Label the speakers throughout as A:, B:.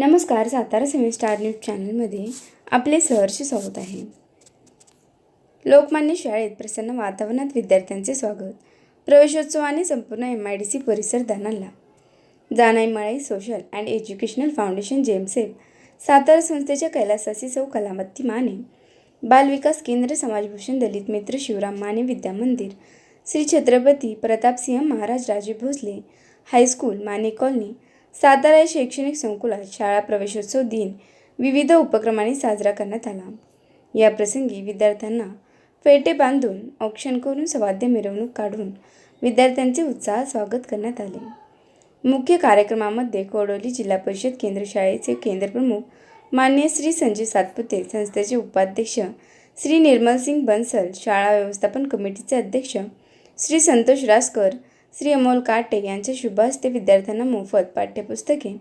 A: नमस्कार Satara semester news चॅनलमध्ये आपले सहर्ष स्वागत आहे. लोकमान्य शाळेत प्रसन्न वातावरणात विद्यार्थ्यांचे स्वागत. प्रवेशोत्सवाने संपूर्ण एम आय डी सी परिसर दानाला जानाई मळाई सोशल अँड एज्युकेशनल फाउंडेशन जेमसेफ सातारा संस्थेच्या कैलासासी सौ कलामती माने. बालविकास केंद्र समाजभूषण दलित मित्र शिवराम माने विद्या मंदिर. Shri Chhatrapati Pratapsinh Maharaj Raje Bhosale high school Mane colony. Satara या शैक्षणिक संकुलात शाळा प्रवेशोत्सव दिन. विविध उपक्रमांनी साजरा करण्यात आला. या प्रसंगी विद्यार्थ्यांना फेटे बांधून औक्षण करून सवाद्य मिरवणूक काढून विद्यार्थ्यांचे उत्साहात स्वागत करण्यात आले. मुख्य कार्यक्रमामध्ये कोडोली जिल्हा परिषद केंद्र शाळेचे केंद्रप्रमुख मान्य श्री संजय सातपुते संस्थेचे उपाध्यक्ष श्री निर्मलसिंग बन्सल शाळा व्यवस्थापन कमिटीचे अध्यक्ष श्री संतोष रासकर श्री अमोल काटे यांच्या शुभ हस्ते विद्यार्थ्यांना मोफत पाठ्यपुस्तके.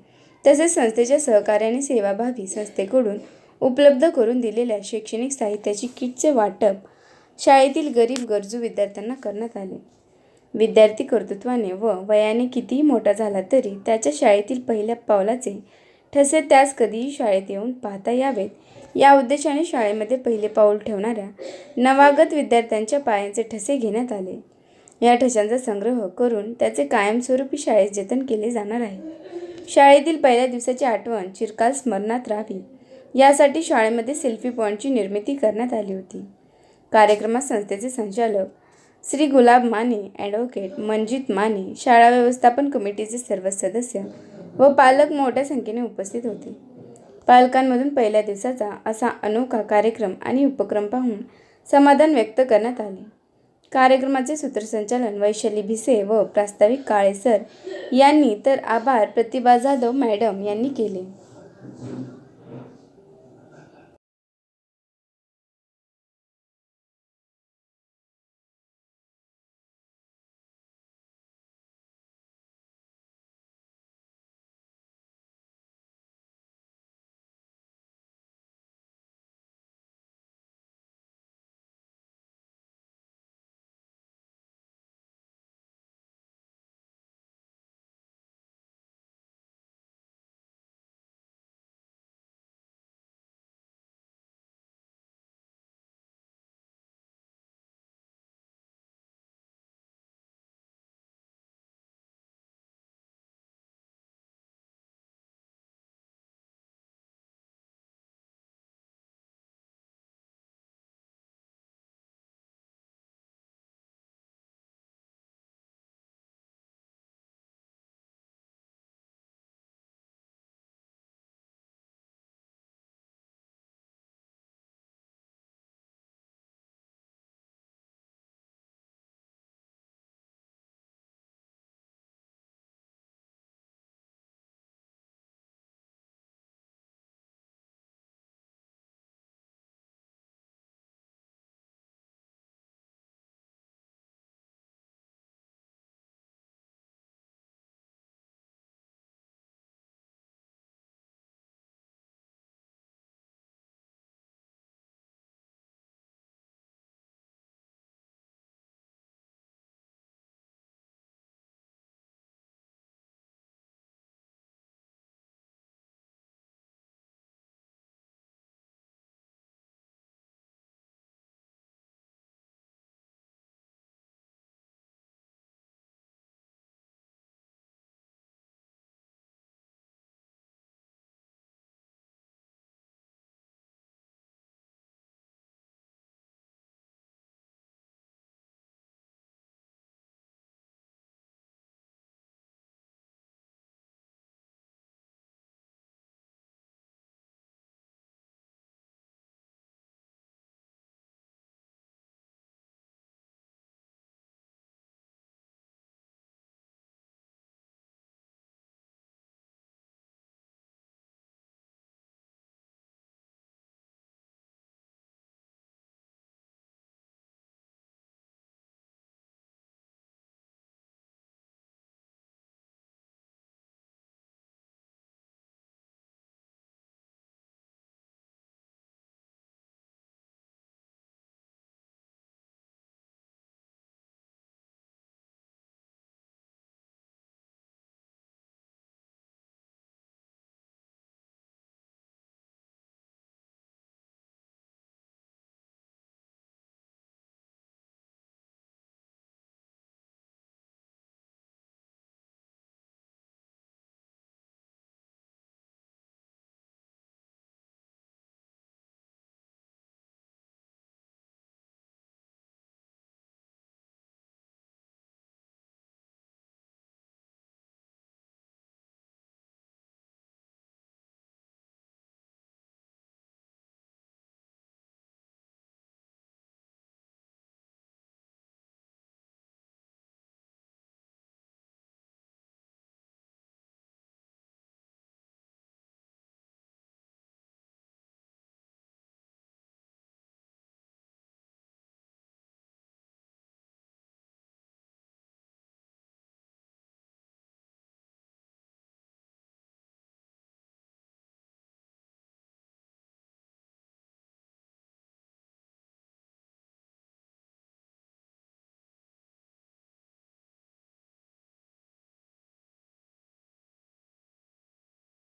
A: तसेच संस्थेच्या सहकार्याने सेवाभावी संस्थेकडून उपलब्ध करून दिलेल्या शैक्षणिक साहित्याची किटचे वाटप शाळेतील गरीब गरजू विद्यार्थ्यांना करण्यात आले. विद्यार्थी कर्तृत्वाने व वयाने कितीही मोठा झाला तरी त्याच्या शाळेतील पहिल्या पावलाचे ठसे त्यास कधीही शाळेत येऊन पाहता यावेत. या उद्देशाने शाळेमध्ये पहिले पाऊल ठेवणाऱ्या नवागत विद्यार्थ्यांच्या पायांचे ठसे घेण्यात आले. या ठशांचा संग्रह करून त्याचे कायमस्वरूपी शाळेत जतन केले जाणार आहे. शाळेतील पहिल्या दिवसाची आठवण चिरकाल स्मरणात राहावी. यासाठी शाळेमध्ये सेल्फी पॉईंटची निर्मिती करण्यात आली होती. कार्यक्रमात संस्थेचे संचालक श्री गुलाब माने ॲडव्होकेट मनजित माने शाळा व्यवस्थापन कमिटीचे सर्व सदस्य व पालक मोठ्या संख्येने उपस्थित होते. पालकांमधून पहिल्या दिवसाचा असा अनोखा कार्यक्रम आणि उपक्रम पाहून समाधान व्यक्त करण्यात आले. कार्यक्रमाचे सूत्रसंचालन वैशाली भिसे व प्रास्ताविक काळे सर यांनी तर आभार प्रतिभा जाधव मॅडम यांनी केले.